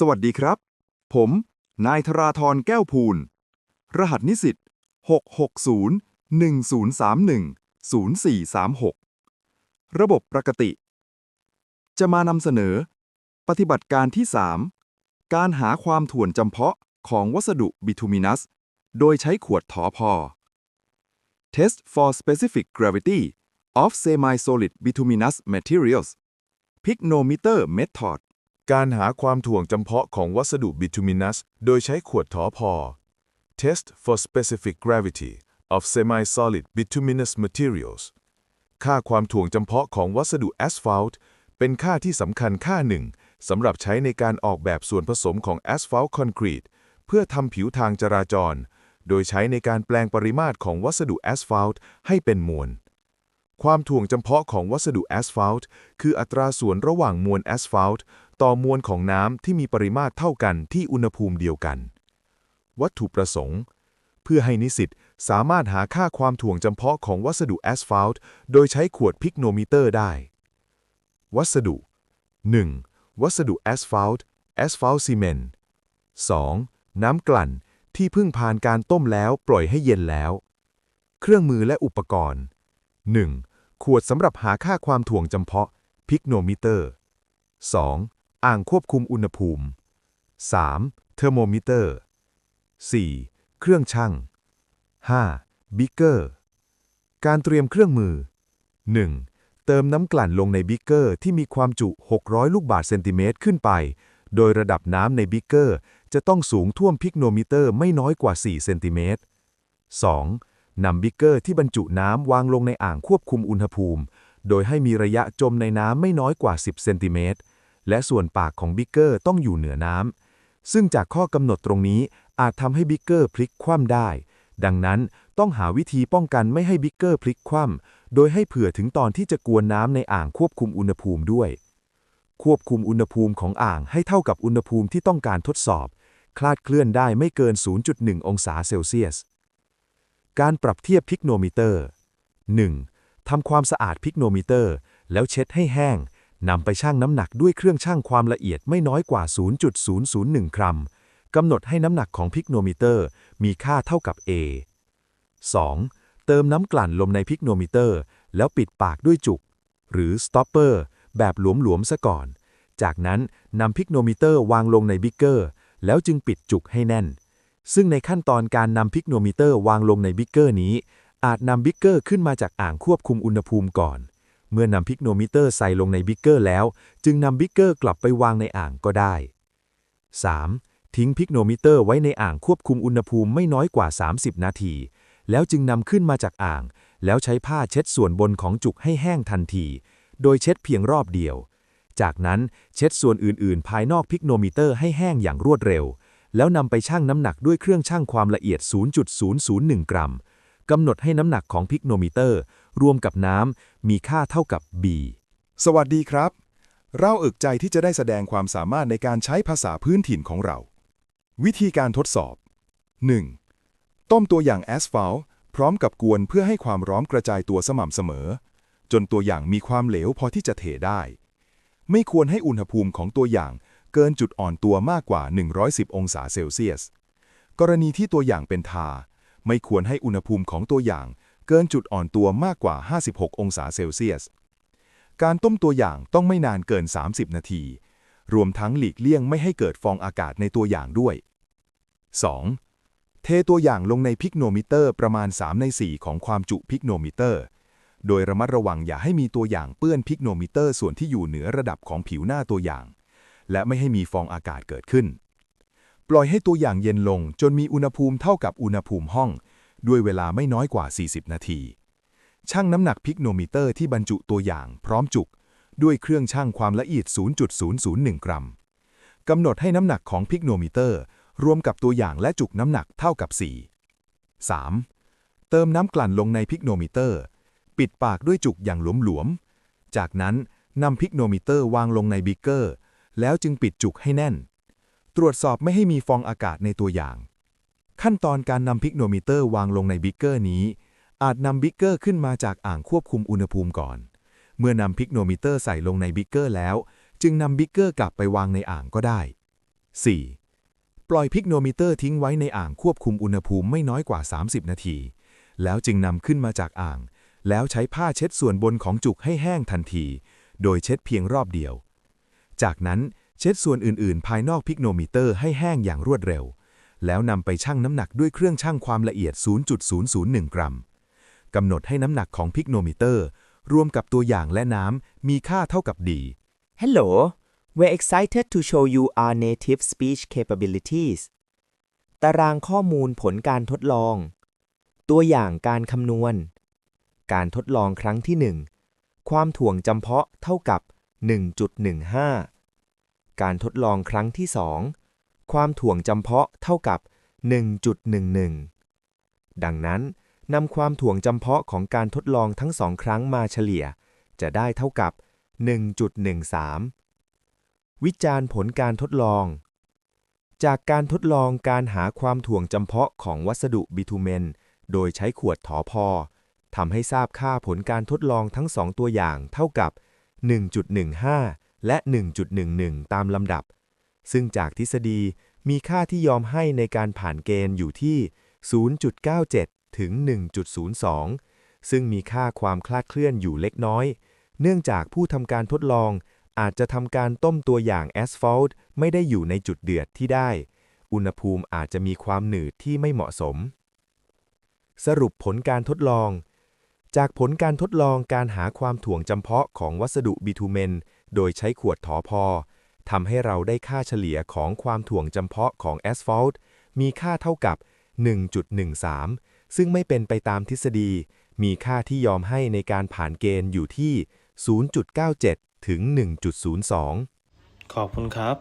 สวัสดีครับ ผม นายธราธรแก้วภูล รหัสนิสิต660-1031-0436 ระบบปกติ จะมานำเสนอ ปฏิบัติการที่ 3 การหาความถ่วนจำเพาะของวัสดุบิทูมินัส โดยใช้ขวดถอพอ Test for specific gravity of semi-solid bituminous materials Pygnometer method การหาความถ่วงจำเพาะของวัสดุบิทูมินัสโดยใช้ขวดถอพอ Test for specific gravity of semi-solid bituminous materials ค่าความถ่วงจำเพาะของวัสดุแอสฟัลต์เป็นค่าที่สำคัญค่าหนึ่งสำหรับใช้ในการออกแบบส่วนผสมของแอสฟัลต์คอนกรีตเพื่อทำผิวทางจราจร โดยใช้ในการแปลงปริมาตรของวัสดุแอสฟัลต์ให้เป็นมวล ความถ่วงจำเพาะของวัสดุแอสฟัลต์คืออัตราส่วนระหว่างมวลแอสฟัลต์ ต่อมวลของน้ำที่มีปริมาตรเท่ากันที่อุณหภูมิเดียวกัน วัตถุประสงค์ เพื่อให้นิสิตสามารถหาค่าความถ่วงจำเพาะของวัสดุแอสฟัลต์โดยใช้ขวดพิกโนมิเตอร์ได้ วัสดุ 1. วัสดุแอสฟัลต์แอสฟัลต์ซีเมนต์ 2. น้ำกลั่นที่เพิ่งผ่านการต้มแล้วปล่อยให้เย็นแล้ว เครื่องมือและอุปกรณ์ 1. ขวดสำหรับหาค่าความถ่วงจำเพาะพิกโนมิเตอร์ 2. อ่างควบคุมอุณหภูมิ 3. เทอร์โมมิเตอร์ 4. เครื่องชั่ง 5. บิกเกอร์ การเตรียมเครื่องมือ 1. เติมน้ำกลั่นลงในบิกเกอร์ที่มีความจุ 600 ลูกบาศก์เซนติเมตรขึ้นไป โดยระดับน้ำในบิกเกอร์ จะต้องสูงท่วมพิกโนมิเตอร์ไม่น้อยกว่า 4 เซนติเมตร 2. นำบิกเกอร์ที่บรรจุน้ำวางลงในอ่างควบคุมอุณหภูมิ โดยให้มีระยะจมในน้ำไม่น้อยกว่า 10 เซนติเมตร และส่วนปากของบิ๊กเกอร์ต้องอยู่เหนือน้ำ ซึ่งจากข้อกำหนดตรงนี้อาจทำให้บิ๊กเกอร์พลิกคว่ำได้ ดังนั้นต้องหาวิธีป้องกันไม่ให้บิ๊กเกอร์พลิกคว่ำโดยให้เผื่อถึงตอนที่จะกวนน้ำในอ่างควบคุมอุณหภูมิด้วย ควบคุมอุณหภูมิของอ่างให้เท่ากับอุณหภูมิที่ต้องการทดสอบ คลาดเคลื่อนได้ไม่เกิน 0.1 องศาเซลเซียส การปรับเทียบพิกโนมิเตอร์ 1. ทำความสะอาดพิกโนมิเตอร์ แล้วเช็ดให้แห้ง นำไปชั่งน้ำหนักด้วยเครื่องชั่งความละเอียดไม่น้อยกว่า 0.001 กรัม กำหนดให้น้ำหนักของพิกโนมิเตอร์ มีค่าเท่ากับ A 2. เติมน้ำกลั่นลมในพิกโนมิเตอร์ แล้วปิดปากด้วยจุก หรือสต็อปเปอร์แบบหลวมๆซะก่อน จากนั้นนำพิกโนมิเตอร์วางลงในบิกเกอร์ แล้วจึงปิดจุกให้แน่น ซึ่งในขั้นตอนการนำพิกโนมิเตอร์วางลงในบิกเกอร์นี้ อาจนำบิกเกอร์ขึ้นมาจากอ่างควบคุมอุณหภูมิก่อน เมื่อนำพิกโนมิเตอร์ใส่ลงในบิกเกอร์แล้ว จึงนำบิกเกอร์กลับไปวางในอ่างก็ได้ 3. ทิ้งพิกโนมิเตอร์ไว้ในอ่างควบคุมอุณหภูมิไม่น้อยกว่า 30 นาที แล้วจึงนำขึ้นมาจากอ่าง แล้วใช้ผ้าเช็ดส่วนบนของจุกให้แห้งทันที โดยเช็ดเพียงรอบเดียว จากนั้นเช็ดส่วนอื่น ๆ ภายนอกพิกโนมิเตอร์ให้แห้งอย่างรวดเร็ว แล้วนำไปชั่งน้ำหนักด้วยเครื่องชั่งความละเอียด 0.001 กรัม กำหนดให้น้ำหนักของพิกโนมิเตอร์ รวมกับน้ำมีค่าเท่ากับ B สวัสดีครับ เราอึกใจที่จะได้แสดงความสามารถในการใช้ภาษาพื้นถิ่นของเรา วิธีการทดสอบ 1. ต้มตัวอย่างแอสฟัลต์พร้อมกับกวนเพื่อให้ความร้อนกระจายตัวสม่ำเสมอ จนตัวอย่างมีความเหลวพอที่จะเทได้ ไม่ควรให้อุณหภูมิของตัวอย่างเกินจุดอ่อนตัวมากกว่า 110 องศาเซลเซียส กรณีที่ตัวอย่างเป็นทา ไม่ควรให้อุณหภูมิของตัวอย่าง เกินจุดอ่อนตัวมากกว่า 56 องศาเซลเซียส การต้มตัวอย่างต้องไม่นานเกิน 30 นาที รวมทั้งหลีกเลี่ยงไม่ให้เกิดฟองอากาศในตัวอย่างด้วย 2. เทตัวอย่างลงในพิกโนมิเตอร์ประมาณ 3 ใน 4 ของความจุพิกโนมิเตอร์ โดยระมัดระวังอย่าให้มีตัวอย่างเปื้อนพิกโนมิเตอร์ส่วนที่อยู่เหนือระดับของผิวหน้าตัวอย่าง และไม่ให้มีฟองอากาศเกิดขึ้น ปล่อยให้ตัวอย่างเย็นลงจนมีอุณหภูมิเท่ากับอุณหภูมิห้อง ด้วยเวลาไม่น้อยกว่า 40 นาที ชั่งน้ำหนักพิกโนมิเตอร์ที่บรรจุตัวอย่างพร้อมจุก ด้วยเครื่องชั่งความละเอียด 0.001 กรัมกำหนดให้น้ำหนักของพิกโนมิเตอร์ รวมกับตัวอย่างและจุกน้ำหนักเท่ากับ 4 3. เติมน้ำกลั่นลงในพิกโนมิเตอร์ ปิดปากด้วยจุกอย่างหลวมๆ จากนั้นนำพิกโนมิเตอร์วางลงในบิกเกอร์ แล้วจึงปิดจุกให้แน่น ตรวจสอบไม่ให้มีฟองอากาศในตัวอย่าง ขั้นตอนการนำพิกโนมิเตอร์วางลงในบิกเกอร์นี้ อาจนำบิกเกอร์ขึ้นมาจากอ่างควบคุมอุณหภูมิก่อน เมื่อนำพิกโนมิเตอร์ใส่ลงในบิกเกอร์แล้ว จึงนำบิกเกอร์กลับไปวางในอ่างก็ได้ 4. ปล่อยพิกโนมิเตอร์ทิ้งไว้ในอ่างควบคุมอุณหภูมิไม่น้อยกว่า 30 นาที แล้วจึงนำขึ้นมาจากอ่าง แล้วใช้ผ้าเช็ดส่วนบนของจุกให้แห้งทันที โดยเช็ดเพียงรอบเดียว จากนั้น เช็ดส่วนอื่นๆ ภายนอกพิกโนมิเตอร์ให้แห้งอย่างรวดเร็ว แล้วนำไปชั่งน้ำหนักด้วยเครื่องชั่งความละเอียด 0.001 กรัมกำหนดให้น้ำหนักของพิกโนมิเตอร์ รวมกับตัวอย่างและน้ำมีค่าเท่ากับดี Hello, we're excited to show you our native speech capabilities. ตารางข้อมูลผลการทดลอง ตัวอย่างการคำนวณ การทดลองครั้งที่ 1 ความถ่วงจำเพาะเท่ากับ 1.15 การทดลองครั้งที่ 2 ความถ่วงจำเพาะเท่ากับ 1.11 ดังนั้นนำความถ่วงจำเพาะของการทดลองทั้งสองครั้งมาเฉลี่ย จะได้เท่ากับ 1.13 วิจารณ์ผลการทดลอง จากการทดลองการหาความถ่วงจำเพาะของวัสดุบิทูเมน โดยใช้ขวดถอพอทำให้ทราบค่าผลการทดลองทั้งสองตัวอย่างเท่ากับ 1.15 และ 1.11 ตามลำดับ ซึ่งจากทฤษฎีมีค่าที่ยอมให้ในการผ่านเกณฑ์อยู่ที่ 0.97 ถึง 1.02 ซึ่งมีค่าความคลาดเคลื่อนอยู่เล็กน้อย เนื่องจากผู้ทำการทดลองอาจจะทำการต้มตัวอย่างแอสฟัลต์ไม่ได้อยู่ในจุดเดือดที่ได้ อุณหภูมิอาจจะมีความหนืดที่ไม่เหมาะสม สรุปผลการทดลอง จากผลการทดลองการหาความถ่วงจำเพาะของวัสดุบิทูเมน โดยใช้ขวดถอพอทำให้เราได้ค่าเฉลี่ยของความถ่วงจำเพาะของแอสฟัลต์มีค่าเท่ากับ 1.13 ซึ่งไม่เป็นไปตามทฤษฎี มีค่าที่ยอมให้ในการผ่านเกณฑ์อยู่ที่ 0.97 ถึง 1.02 ขอบคุณครับ